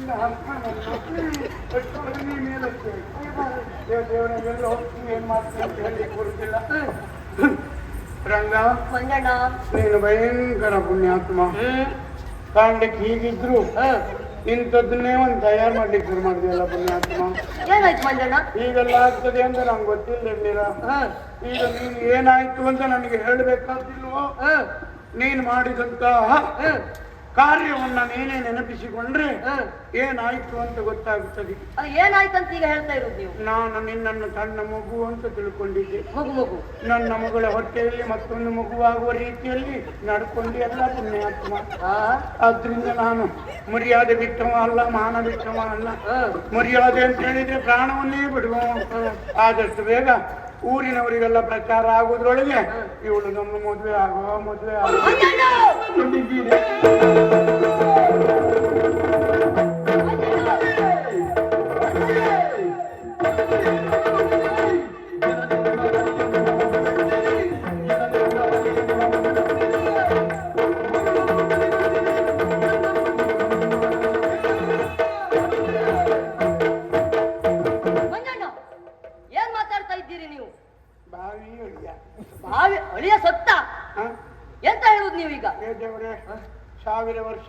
ಇಲ್ಲಿಂದ ಹಸ್ಬಂಡ್ ಕಟ್ಕೊಂಡೇ ಮೇಲಕ್ಕೆ ದೇವರ ಎಲ್ಲ ಹೋಗ್ತೀನಿ ಏನ್ ಮಾಡ್ತೀನಿ ಅಂತ ಹೇಳಿ ಕೊಡ್ತಿಲ್ಲ ರಂಗ ಮಂಜಣ್ಣ ನೀನು ಭಯಂಕರ ಪುಣ್ಯಾತ್ಮ. ಕಾಣ್ಲಿಕ್ಕೆ ಹೀಗಿದ್ರು ಇಂಥದ್ದನ್ನೇ ಒಂದು ತಯಾರು ಮಾಡ್ಲಿಕ್ಕೆ ಶುರು ಮಾಡಿದೆಯಲ್ಲ ಪುಣ್ಯಾತ್ಮ. ಏನಾಯ್ತು ಮಂಜಣ್ಣ ಈಗೆಲ್ಲ ಆಗ್ತದೆ ಅಂತ ನಂಗೆ ಗೊತ್ತಿಲ್ಲ ಮೀರಾ ಈಗ ನೀನು ಏನಾಯ್ತು ಅಂತ ನನಗೆ ಹೇಳಬೇಕಾದಿಲ್ವೋ ನೀನು ಮಾಡಿದಂತ ಕಾರ್ಯವನ್ನ ನೀನೇ ನೆನಪಿಸಿಕೊಂಡ್ರೆ ಏನಾಯ್ತು ಅಂತ ಗೊತ್ತಾಗುತ್ತದೆ. ಏನಾಯ್ತಂತ ಈಗ ಹೇಳ್ತಾ ಇರೋದು ನೀವು? ನಾನು ನಿನ್ನನ್ನು ಸಣ್ಣ ಮಗು ಅಂತ ತಿಳ್ಕೊಂಡಿದ್ದೆ. ಮಗು ಮಗು. ನನ್ನ ಮಗಳ ಹೊಟ್ಟೆಯಲ್ಲಿ ಮತ್ತೊಂದು ಮಗುವಾಗುವ ರೀತಿಯಲ್ಲಿ ನಡ್ಕೊಂಡು ಎಲ್ಲ ಪುಣ್ಯಾತ್ಮ. ಆದ್ರಿಂದ ನಾನು ಮರ್ಯಾದೆ ಬಿಟ್ಟವ ಅಲ್ಲ ಮಾನ ಬಿಟ್ಟವ ಅಲ್ಲ. ಮರ್ಯಾದೆ ಅಂತ ಹೇಳಿದ್ರೆ ಪ್ರಾಣವನ್ನೇ ಬಿಡುವ. ಆದಷ್ಟು ಬೇಗ ಊರಿನವರಿಗೆಲ್ಲ ಪ್ರಚಾರ ಆಗೋದ್ರೊಳಗೆ ಇವಳು ನಮ್ಮ ಮದುವೆ ಆಗೋ ಮದುವೆ ಆಗುವ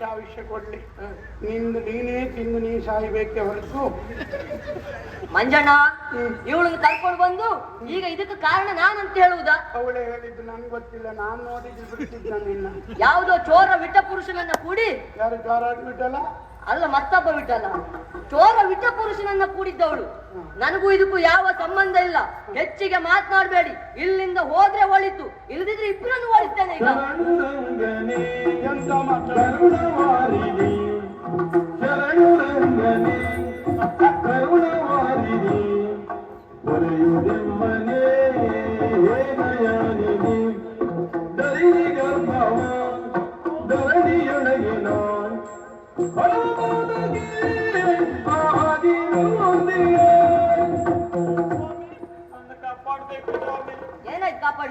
ಆಯುಷ್ಯ ಕೊಡ್ಲಿ ನಿಂದು ನೀನೇ ತಿಂದು ನೀ ಸಾಯ್ಬೇಕೆ ಹೊರತು. ಮಂಜಣ್ಣ. ಇವಳನ್ನು ಕರ್ಕೊಂಡು ಬಂದು ಈಗ ಇದಕ್ಕೆ ಕಾರಣ ನಾನಂತ ಹೇಳುವುದಾ? ಅವಳೇ ಹೇಳಿದ್ದು ನನ್ಗೆ ಗೊತ್ತಿಲ್ಲ. ನಾನು ನೋಡಿದ್ದು ಬಿಡ್ತಿದ್ದ ನಿನ್ನ. ಯಾವುದೋ ಚೋರ ವಿಟ್ಟ ಪುರುಷನನ್ನ ಕೂಡಿ ಯಾರು ಚೋರ ಆಗ್ಬಿಟ್ಟಲ್ಲ? ಅಲ್ಲ, ಮತ್ತೊಬ್ಬ ವಿಠಲ ಚೋರ ವಿಠ ಪುರುಷನನ್ನ ಕೂಡಿದ್ದವಳು. ನನಗೂ ಇದಕ್ಕೂ ಯಾವ ಸಂಬಂಧ ಇಲ್ಲ. ಹೆಚ್ಚಿಗೆ ಮಾತನಾಡಬೇಡಿ. ಇಲ್ಲಿಂದ ಹೋದ್ರೆ ಒಳಿತು. ಇಲ್ಲದಿದ್ರೆ ಇಬ್ಬರನ್ನು ಒಳಿತೇನೆ ಈಗ.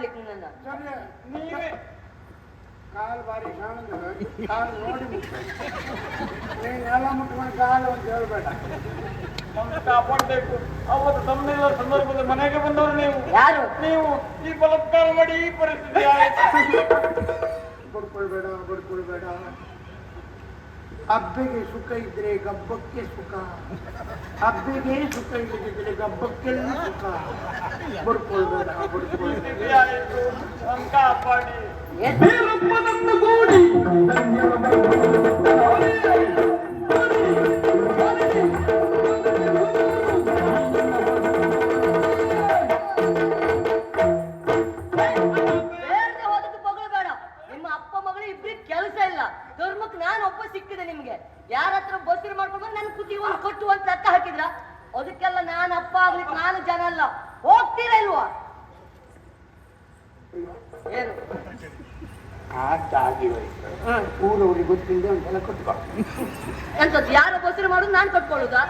ಏನಾಯ್ತು ಕಾಪಾಡ್ಲಿಕ್ಕೆ ನನ್ನ ಸರಿ, ನೀವೇ ಕಾಲು ಬಾರಿ ಕಾಣುದಿಲ್ಲ ಕಾಲು ನೋಡಿ ಮುಟ್ಬೇಕು. ನೀನ್ ಎಲ್ಲ ಮುಟ್ಕೊಂಡು ಕಾಲು ಅಂತ ಹೇಳ್ಬೇಡ ನಮ್ಮನ್ನ ಕಾಪಾಡ್ಬೇಕು ಅವತ್ತು ತಮ್ಮೆಲ್ಲ ಸಂದರ್ಭದ ಮನೆಗೆ ಬಂದವರು ನೀವು ಯಾರು ನೀವು ಈ ಬಲಾತ್ಕಾರ ಮಾಡಿ ಈ ಪರಿಸ್ಥಿತಿ ಆಯ್ತು ಬಡ್ಕೊಳ್ಬೇಡ ಬಡ್ಕೊಳ್ಬೇಡ ಅಬ್ಬೆಗೆ ಸುಖ ಇದ್ರೆ ಗಬ್ಬಕ್ಕೆ ಸುಖ ಅಬ್ಬೆಗೆ ಸುಖ ಇಲ್ಲದಿದ್ರೆ ಗಬ್ಬಕ್ಕೆಲ್ಲ ಸುಖ ಬಡ್ಕೊಳ್ಬೇಡ ಬಡ್ಕೊಳ್ಬೇಡ ಒಬ್ಬ ಸಿಕ್ಕಿದೆ ನಿಮಗೆ. ಯಾರ ಹತ್ರ ಬಸ್ರು ಮಾಡ್ಕೊಂಡು ನನ್ನ ಕುತ್ತಿಗೆ ಒಂದು ಕೊಟ್ಟು ಅಂತ ಲೆಕ್ಕ ಹಾಕಿದ್ರ? ಅದಕ್ಕೆಲ್ಲ ನಾನು ಅಪ್ಪ ಆಗ್ಲಿಕ್ಕೆ ನಾನು ಜನ ಅಲ್ಲ. ಹೋಗ್ತೀರಾ ಇಲ್ವಾ? ಏನು ಆಗಿ ಊರವ್ರಿಗೆ ಗೊತ್ತಿಲ್ಲದೆ ಒಂದ್ಸಲ ಕೊಟ್ಕೊ. ಎಂತದ್ದು ಯಾರ ಬಸರು ಮಾಡೋದು ನಾನು ಕಟ್ಕೊಳ್ಳುದಾ?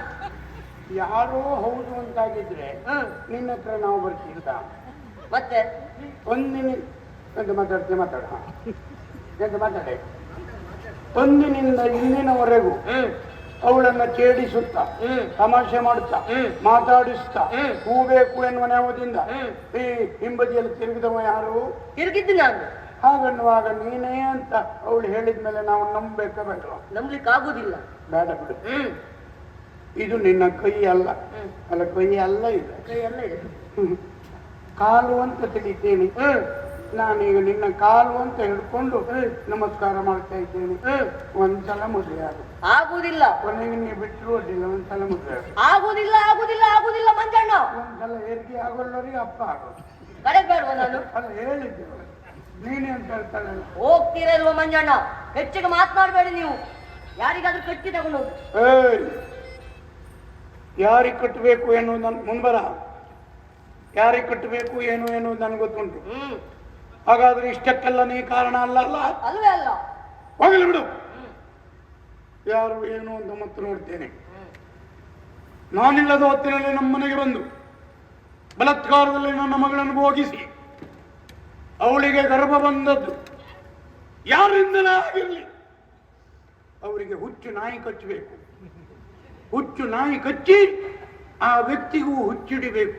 ಯಾರೋ ಹೌದು ಅಂತಾಗಿದ್ರೆ ನಿನ್ನ ಹತ್ರ ನಾವು ಬರ್ತಿದ್ದ ಮತ್ತೆ? ಒಂದಿನ ಎಂತ ಮಾತಾಡ್ತೀನಿ ಮಾತಾಡ. ಎಂತ ಮಾತಾಡ? ಒಂದಿನಿಂದ ಇಂದಿನವರೆಗೂ ಅವಳನ್ನ ಛೇಡಿಸುತ್ತ ಹ್ಮ್. ತಮಾಷೆ ಮಾಡುತ್ತಾ ಮಾತಾಡಿಸುತ್ತ ಮಾತಾಡಿಸ್ತಾ ಹ್ಮ್. ಹೂಬೇಕು ಎನ್ನುವ ನೆವದಿಂದ. ಈ ಹಿಂಬದಿಯಲ್ಲಿ ತಿರುಗಿದವ ಯಾರು? ತಿರುಗಿದ್ದು ನಾನು. ಹಾಗನ್ನುವಾಗ ನೀನೇ ಅಂತ ಅವಳು ಹೇಳಿದ್ಮೇಲೆ ನಾವು ನಂಬಬೇಕ ಬೇಡ ನಂಬಲಿಕ್ಕೆ ಆಗುದಿಲ್ಲ ಬೇಡ. ಬಿಡು ಇದು ನಿನ್ನ ಕೈ ಅಲ್ಲ. ಅಲ್ಲ ಕೈ ಅಲ್ಲ ಇದು. ಕೈ ಅಲ್ಲ ಇದೆ. ಕಾಲು ಅಂತ ತಿಳಿತೇನೆ. ನಾನೀಗ ನಿನ್ನ ಕಾಲು ಅಂತ ಹಿಡ್ಕೊಂಡು ನಮಸ್ಕಾರ ಮಾಡ್ತಾ ಇದ್ದೇನೆ. ಒಂದ್ಸಲ ಮದುವೆ ಆಗು ಆಗುದಿಲ್ಲ ಬಿಟ್ಟರು ಅಡ್ಡಿಲ್ಲ ಒಂದ್ಸಲ ಮದುವೆ ಆಗುದಿಲ್ಲ ಆಗುದಿಲ್ಲ ಆಗುದಿಲ್ಲ ಮಂಜಣ್ಣ. ಒಂದ್ಸಲ ಅಪ್ಪ ಕಡೆ ಬೇಡವ ನಾನು? ಅಲ್ಲ ಹೇಳಿದ್ದೆ. ಅವಳು. ನೀನೇ ಅಂತ ಹೋಗ್ತೀರಾ ಇಲ್ವಾ ಮಂಜಣ್ಣ? ಹೆಚ್ಚಿಗೆ ಮಾತನಾಡಬೇಡಿ ನೀವು. ಯಾರಿಗಾದ್ರೂ ಕಟ್ಟಿ ತಗೊಂಡು ಹೋಗಿ ಏಯ್! ಯಾರಿಗೆ ಕಟ್ಟಬೇಕು ಏನು ನನ್ ಮುಂಬರ? ಯಾರಿಗೆ ಕಟ್ಟಬೇಕು ಏನು ಏನು ನನಗೆ ಗೊತ್ತುಂಟು. ಹಾಗಾದ್ರೆ ಇಷ್ಟಕ್ಕೆಲ್ಲ ನೀ ಕಾರಣ ಅಲ್ಲ ಅಲ್ಲ? ಅಲ್ವೇ ಅಲ್ಲ. ಹೋಗಲಿ ಬಿಡು. ಯಾರು ಏನು ಅಂತ ಮತ್ತೆ ನೋಡ್ತೇನೆ. ನಾನಿಲ್ಲದ ಹೊತ್ತಿನಲ್ಲಿ ನಮ್ಮ ಮನೆಗೆ ಬಂದು ಬಲತ್ಕಾರದಲ್ಲಿ ನನ್ನ ಮಗಳನ್ನು ಹೋಗಿಸಿ ಅವಳಿಗೆ ಗರ್ಭ ಬಂದದ್ದು. ಯಾರಿಂದಲೇ ಆಗಿರಲಿ. ಅವರಿಗೆ ಹುಚ್ಚು ನಾಯಿ ಕಚ್ಚಬೇಕು. ಹುಚ್ಚು ನಾಯಿ ಕಚ್ಚಿ ಆ ವ್ಯಕ್ತಿಗೂ ಹುಚ್ಚಿಡಿಬೇಕು.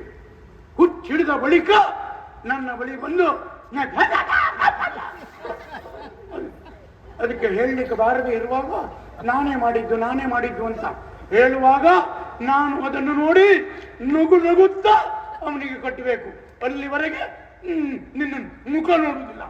ಹುಚ್ಚಿಡಿದ ಬಳಿಕ ನನ್ನ ಬಳಿ ಬಂದು ಅದಕ್ಕೆ ಹೇಳಲಿಕ್ಕೆ ಬಾರದೆ ಇರುವಾಗ ನಾನೇ ಮಾಡಿದ್ದು ನಾನೇ ಮಾಡಿದ್ದು ಅಂತ ಹೇಳುವಾಗ ನಾನು ಅದನ್ನು ನೋಡಿ ನಗು ನಗುತ್ತಾ ಅವನಿಗೆ ಕಟ್ಟಬೇಕು. ಅಲ್ಲಿವರೆಗೆ ನಿನ್ನ ಮುಖ ನೋಡುವುದಿಲ್ಲ.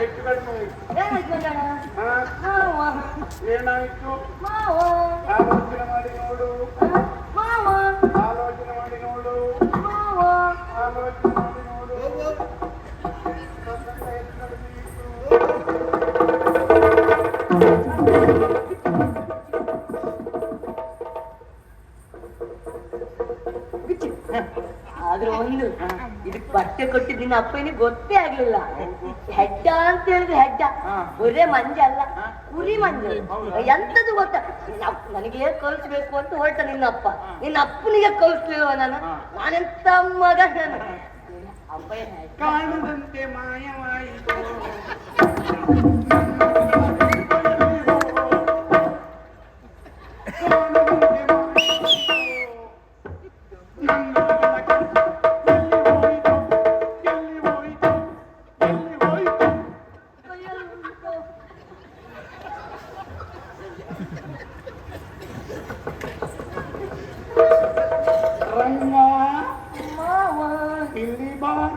ಹೆಚ್ಚು ಕಡಿಮೆ. ಏನಾಯ್ತು ಆಲೋಚನೆ ಮಾಡಿ ನೋಡು ಆಲೋಚನೆ ಮಾಡಿ ನೋಡು ಆಲೋಚನೆ ಮಾಡಿ ನೋಡು ಹೆಚ್ಚು ಕಡಿಮೆ. ಆದ್ರೆ ಒಂದು ಇದಕ್ ಬಟ್ಟೆ ಕೊಟ್ಟಿದ್ದು ನಿನ್ನ ಅಪ್ಪನಿಗೆ ಗೊತ್ತೇ ಆಗ್ಲಿಲ್ಲ. ಹೆಡ್ಡ ಅಂತ ಹೇಳಿದ್ರೆ ಹೆಡ್ಡ. ಬರೇ ಮಂಜ ಅಲ್ಲ ಕುರಿ ಮಂಜ. ಎಂತದು ಗೊತ್ತ? ನನಗೆ ಕಲಿಸ್ಬೇಕು ಅಂತ ಹೊರಟ ನಿನ್ನ ಅಪ್ಪ. ನಿನ್ನ ಅಪ್ಪನಿಗೆ ಕಲಿಸ್ಲಿಲ್ವ ನಾನು. ನಾನೆಂತ ಮಗ ನಾನು. ಅಪ್ಪ? ಕಾಣದಂತೆ ಮಾಯವಾಯಿತು.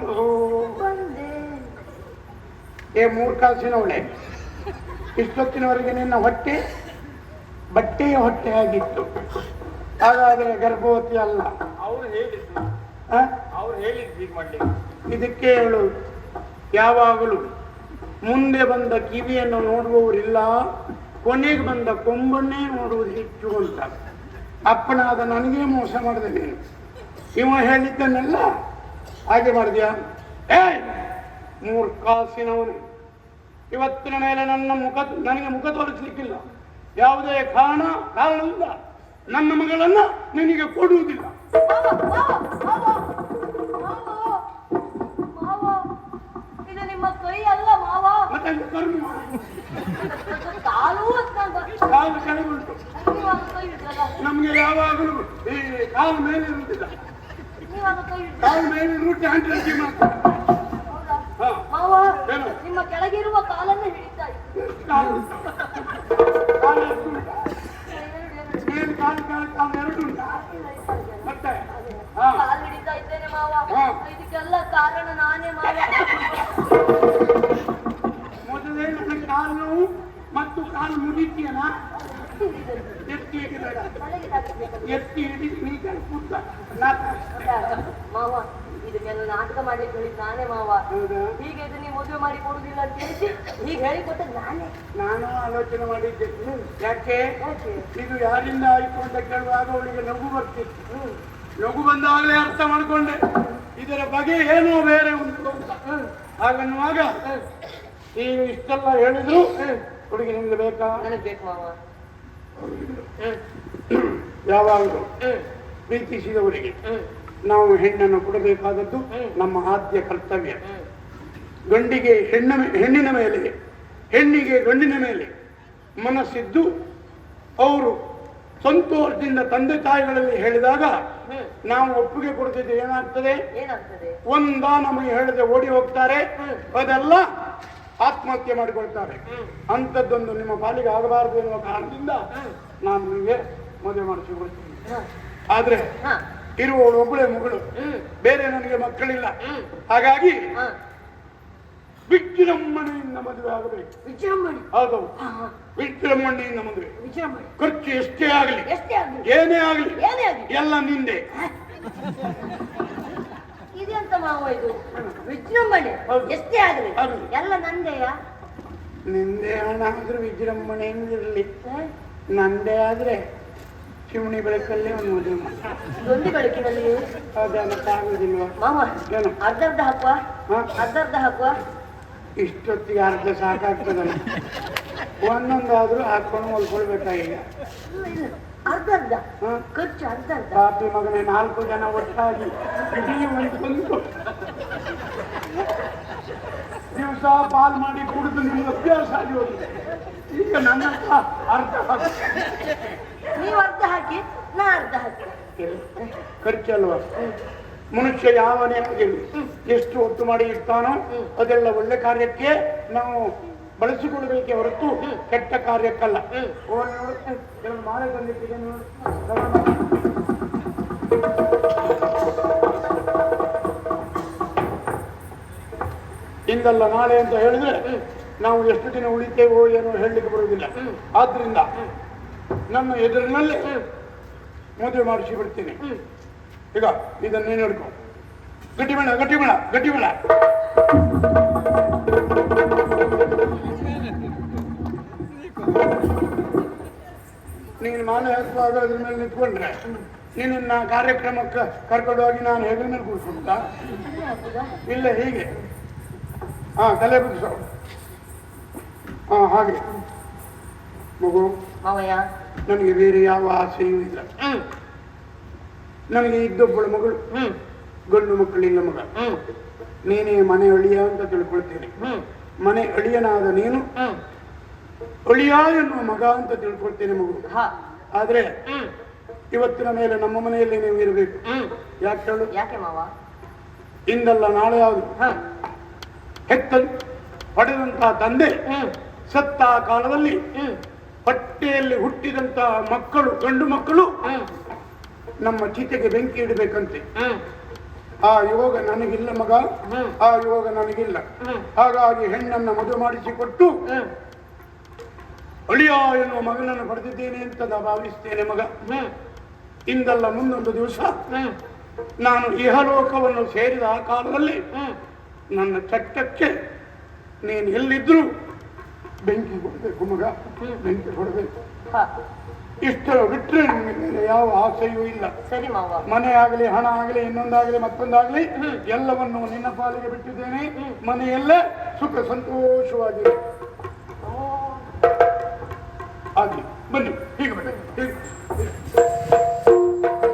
ಇಲ್ಲಿ ಮೂರ್ ಏ ಮೂರ್ಖಾಸಿನವಳೆ ಇಷ್ಟೊತ್ತಿನವರೆಗೆ ನಿನ್ನ ಹೊಟ್ಟೆ ಬಟ್ಟೆಯ ಹೊಟ್ಟೆ ಆಗಿತ್ತು. ಹಾಗಾದರೆ ಗರ್ಭವತಿ ಅಲ್ಲ. ಅವರು ಹೇಳಿದ್ರು? ಅವ್ರು ಹೇಳಿದ್ರು ಮಾಡ್ಲಿಕ್ಕೆ. ಇದಕ್ಕೆ ಹೇಳು ಯಾವಾಗಲೂ ಮುಂದೆ ಬಂದ ಕಿವಿಯನ್ನು ನೋಡುವವರಿಲ್ಲ ಕೊನೆಗೆ ಬಂದ ಕೊಂಬನ್ನೇ ನೋಡುವುದು ಹೆಚ್ಚು ಅಂತ. ಅಪ್ಪನಾದ ನನಗೆ ಮೋಸ ಮಾಡಿದೆ ನೀನು ಇವ ಹೇಳಿದ್ದನ್ನೆಲ್ಲ ಹಾಗೆ ಮಾಡಿದ್ಯಾ? ಏ! ಮೂರು ಕಾಸಿನವನು. ಇವತ್ತಿನ ಮೇಲೆ ನನ್ನ ಮುಖ ನನಗೆ ಮುಖ ತೋರಿಸಲಿಕ್ಕಿಲ್ಲ. ಯಾವುದೇ ಕಾರಣ ಕಾರಣವಿಲ್ಲ. ನನ್ನ ಮಗಳನ್ನ ನಿನಗೆ ಕೊಡುವುದಿಲ್ಲ. ಮಾವ ಇದು ನಿಮ್ಮ ಕೈ ಅಲ್ಲ ಮಾವ. ಮತ್ತೆ ಅಲ್ಲಿ ಕರ್ಮ ಕಾಲು ಅಂತ ನಾನು ಕಾಲು ಕೆಳಗುಂಟು ನೀವಾಗ ನಮ್ಗೆ ಯಾವಾಗಲೂ ಈ ಕಾಲು ಮೇಲೆ ಇರುವುದಿಲ್ಲ. ಕಾಲು ಮೇಲೆ ಮಾವ ಏನು? ನಿಮ್ಮ ಕೆಳಗಿರುವ ಕಾಲನ್ನು ಹಿಡಿತಾ ಇತ್ತು ಕಾಲು ಕಾಲು ಎಷ್ಟು ಉಂಟಾ? ಎರಡು, ಎರಡು. ಮೇಲೆ ಕಾಲು ಕಾಲು ಕಾಲು ಎರಡು ಉಂಟಾ. ಮತ್ತೆ? ಹಾ. ಕಾಲು ಹಿಡಿತಾ ಇದ್ದೇನೆ ಮಾವ. ಹಾ. ಇದಕ್ಕೆಲ್ಲ ಕಾರಣ ನಾನೇ ಮಾವ. ಮೊದಲೇ ನನ್ನ ಕಾಲು ನೋವು ಮತ್ತು ಕಾಲು ಮುಗಿತೀಯನ ಎತ್ತಿ ಹಿಡಿದು ಕೂತ ಮಾವ ಇದಕ್ಕೆಲ್ಲ ನಾಟಕ ಮಾಡ್ಲಿಕ್ಕೆ ಹೇಳಿದ್ ನಾನೇ ಮಾವ. ಹೀಗೆ ಇದು ನೀವು ಮದುವೆ ಮಾಡಿ ಕೊಡುದಿಲ್ಲ ಅಂತ ಹೇಳಿ ಹೀಗೆ ಹೇಳಿಕೊಟ್ಟದ್ ನಾನೇ. ನಾನು ಆಲೋಚನೆ ಮಾಡಿದ್ದೆ. ಯಾಕೆ? ಇದು ಯಾರಿಂದ ಆಯ್ತು ಅಂತ ಕೇಳುವಾಗ ಅವಳಿಗೆ ನಗು ಬರ್ತಿತ್ತು. ನಗು ಬಂದಾಗಲೇ ಅರ್ಥ ಮಾಡಿಕೊಂಡೆ. ಇದರ ಬಗ್ಗೆ ಏನೋ ಬೇರೆ ಉಂಟು ಹಾಗನ್ನುವಾಗ ನೀವು ಇಷ್ಟೆಲ್ಲ ಹೇಳಿದ್ರು ಹುಡುಗಿ ನಿಮ್ಗೆ ಬೇಕಾ? ನನಗೆ ಬೇಕು ಮಾವ. ಯಾವಾಗಲೂ ಪ್ರೀತಿಸಿದವರಿಗೆ ನಾವು ಹೆಣ್ಣನ್ನು ಕೊಡಬೇಕಾದದ್ದು ನಮ್ಮ ಆದ್ಯ ಕರ್ತವ್ಯ. ಗಂಡಿಗೆ ಹೆಣ್ಣ ಹೆಣ್ಣಿನ ಮೇಲೆ ಹೆಣ್ಣಿಗೆ ಗಂಡಿನ ಮೇಲೆ ಮನಸ್ಸಿದ್ದು ಅವರು ಸಂತೋಷದಿಂದ ತಂದೆ ತಾಯಿಗಳಲ್ಲಿ ಹೇಳಿದಾಗ ನಾವು ಒಪ್ಪಿಗೆ ಕೊಡ್ತಿದ್ದು ಏನಾಗ್ತದೆ? ಏನಾಗ್ತದೆ? ಒಂದ ನಮಗೆ ಹೇಳದೆ ಓಡಿ ಹೋಗ್ತಾರೆ. ಅದೆಲ್ಲ ಆತ್ಮಹತ್ಯೆ ಮಾಡಿಕೊಳ್ತಾರೆ. ಅಂಥದ್ದೊಂದು ನಿಮ್ಮ ಪಾಲಿಗೆ ಆಗಬಾರದು ಎನ್ನುವ ಕಾರಣದಿಂದ ನಾನು ನಿಮಗೆ ಮದುವೆ ಮಾಡಿಸಿಕೊಳ್ತೀನಿ. ಕೊಡ್ತೀನಿ ಆದ್ರೆ. ಇರುವವಳು ಒಬ್ಬಳೇ ಮಗಳು. ಬೇರೆ ನನಗೆ ಮಕ್ಕಳಿಲ್ಲ. ಹಾಗಾಗಿ. ವಿಜೃಂಭಣೆಯಿಂದ ಮದುವೆ ಆಗಬೇಕು. ವಿಜೃಂಭಣೆ ಹೌದು. ವಿಜೃಂಭಣೆಯಿಂದ ಮದುವೆ. ವಿಜೃಂಭಣೆ ಖರ್ಚು ಎಷ್ಟೇ ಆಗಲಿ. ಎಷ್ಟೇ ಆಗ್ಲಿ. ಏನೇ ಆಗಲಿ. ಏನೇ ಆಗ್ಲಿ. ಎಲ್ಲ ನಿಂದೆ. ಇದೆಂತ ಮಾವ ಇದು. ವಿಜೃಂಭಣೆ. ಎಷ್ಟೇ ಆಗಲಿ. ಎಲ್ಲ ನಂದೆಯ? ನಿಂದೆ ಹಣ ಆದ್ರೂ ವಿಜೃಂಭಣೆಯಿಂದಿರಲಿ ನಂದೇ ಆದ್ರೆ ಚಿಮಣಿ ಬೆಳಕಲ್ಲೇ ಒಂದು ಮದುವೆ ದೊಂದಿ ಬೆಳಕಿನಲ್ಲಿ? ಆಗುದಿಲ್ವಾ ಮಾವ ಅರ್ಧರ್ಧ ಅರ್ಧ ಅರ್ಧ ಹಾಕುವ ಅರ್ಧರ್ಧ ಅರ್ಧ ಅರ್ಧ ಹಾಕುವ? ಇಷ್ಟೊತ್ತಿಗೆ ಅರ್ಧ ಸಾಕಾಗ್ತದಲ್ಲ. ಒಂದೊಂದಾದ್ರೂ ಹಾಕೊಂಡು ಮಲ್ಕೊಳ್ಬೇಕಾಗೀಗ ಇಲ್ಲ, ಅರ್ಧ ಅರ್ಧ ಹ? ಖರ್ಚು ಅರ್ಧ ಅರ್ಧ ಪಾಪಿ ಮಗನೇ ನಾಲ್ಕು ಜನ ಒಟ್ಟಾಗಿ ಇಡೀ ಒಂದು ದಿವಸ ಪಾಲ್ ಮಾಡಿ ಕುಡಿದು ನಿಮ್ಗೆ ಅಭ್ಯಾಸ ಆಗಿ ಹೋಗಿದೆ. ಈಗ ನನ್ನ ಅರ್ಧ ಹಾಕಿ. ನೀವು ಅರ್ಧ ಹಾಕಿ ನಾ ಅರ್ಧ ಹಾಕಿ. ಖರ್ಚಲ್ವಾ ಮನುಷ್ಯ ಯಾವ ಆಗಿರಲಿ ಎಷ್ಟು ಒತ್ತು ಮಾಡಿ ಇರ್ತಾನೋ ಅದೆಲ್ಲ ಒಳ್ಳೆ ಕಾರ್ಯಕ್ಕೆ ನಾವು ಬಳಸಿಕೊಳ್ಳಬೇಕೆ ಹೊರತು ಕೆಟ್ಟ ಕಾರ್ಯಕ್ಕಲ್ಲ. ಕೆಲವು ಮಾಲೆ ತಂದಿಟ್ಟಿದೆ ನೋಡು. ಇಂದಲ್ಲ ನಾಳೆ ಅಂತ ಹೇಳಿದ್ರೆ ನಾವು ಎಷ್ಟು ದಿನ ಉಳಿತೇವೋ ಏನೋ ಹೇಳಲಿಕ್ಕೆ ಬರುವುದಿಲ್ಲ. ಆದ್ರಿಂದ ನನ್ನ ಎದುರಿನಲ್ಲಿ ಮದುವೆ ಮಾಡಿಸಿ ಬಿಡ್ತೀನಿ. ಈಗ ಇದನ್ನೇ ನೋಡ್ಕೊ ಗಟ್ಟಿ ಮಣ ಗಟ್ಟಿ ನೀನು ಹೆಸರು ಹಾಕುವಾಗ ಅದ್ರ ಮೇಲೆ ನಿಂತ್ಕೊಂಡ್ರೆ ನಿನ್ನ ಕಾರ್ಯಕ್ರಮಕ್ಕೆ ಕರ್ಕೊಂಡು ಹೋಗಿ ನಾನು ಹೆಗಲ ಮೇಲೆ ಕೂರಿಸ್ಕೊಂಡ ಇಲ್ಲ ಹೀಗೆ. ಹಾ ತಲೆ ಬಿಡಿಸೋ ಹಾ ಹಾಗೆ. ಮಗು ಮಾವಯ್ಯ. ನನಗೆ ಬೇರೆ ಯಾವ ಆಸೆಯೂ ಇಲ್ಲ. ನನಗೆ ಇದ್ದೊಬ್ಬಳು ಮಗಳು ಗಂಡು ಮಕ್ಕಳಿಲ್ಲ ಮಗ. ನೀನೇ ಮನೆ ಅಳಿಯ ಅಂತ ತಿಳ್ಕೊಳ್ತೇನೆ. ಮನೆ ಅಳಿಯನಾದ ನೀನು ಅಳಿಯ ಎನ್ನುವ ಮಗ ಅಂತ ತಿಳ್ಕೊಳ್ತೇನೆ ಮಗು. ಹಾ. ಆದ್ರೆ ಇವತ್ತಿನ ಮೇಲೆ ನಮ್ಮ ಮನೆಯಲ್ಲಿ ನೀವು ಇರಬೇಕು. ಯಾಕೆ ಹೇಳು? ಯಾಕೆ ಮಾವ? ಇಂದಲ್ಲ ನಾಳೆ ಯಾವುದು? ಹೆತ್ತ ಪಡೆದಂತ ತಂದೆ ಸತ್ತ ಕಾಲದಲ್ಲಿ ಹೊಟ್ಟೆಯಲ್ಲಿ ಹುಟ್ಟಿದಂತ ಮಕ್ಕಳು ಗಂಡು ಮಕ್ಕಳು ನಮ್ಮ ಚೀತೆಗೆ ಬೆಂಕಿ ಇಡಬೇಕಂತೆ. ಆ ಯೋಗ ನನಗಿಲ್ಲ ಮಗ. ಆ ಯೋಗ ನನಗಿಲ್ಲ. ಹಾಗಾಗಿ ಹೆಣ್ಣನ್ನ ಮದುವೆ ಮಾಡಿಸಿಕೊಟ್ಟು ಅಳಿಯ ಎನ್ನುವ ಮಗನನ್ನು ಪಡೆದಿದ್ದೇನೆ ಅಂತ ನಾ ಭಾವಿಸ್ತೇನೆ ಮಗ. ಇಂದಲ್ಲ ಮುಂದೊಂದು ದಿವಸ ನಾನು ಇಹಲೋಕವನ್ನು ಸೇರಿದ ಆ ಕಾಲದಲ್ಲಿ ನನ್ನ ಚಟ್ಟಕ್ಕೆ ನೀನು ಎಲ್ಲಿದ್ರು ಬೆಂಕಿ ಕೊಡಬೇಕು ಮಗ. ಬೆಂಕಿ ಕೊಡಬೇಕು ಹ. ಇಷ್ಟು ಬಿಟ್ಟರೆ ನಿಮಗೆ ಬೇರೆ ಯಾವ ಆಸೆಯೂ ಇಲ್ಲ. ಸರಿ ಮಾವ. ಮನೆ ಆಗಲಿ ಹಣ ಆಗಲಿ ಇನ್ನೊಂದಾಗಲಿ ಮತ್ತೊಂದಾಗಲಿ ಎಲ್ಲವನ್ನು ನಿನ್ನ ಪಾಲಿಗೆ ಬಿಟ್ಟಿದ್ದೇನೆ. ಮನೆಯಲ್ಲೇ ಸುಖ ಸಂತೋಷವಾಗಿದೆ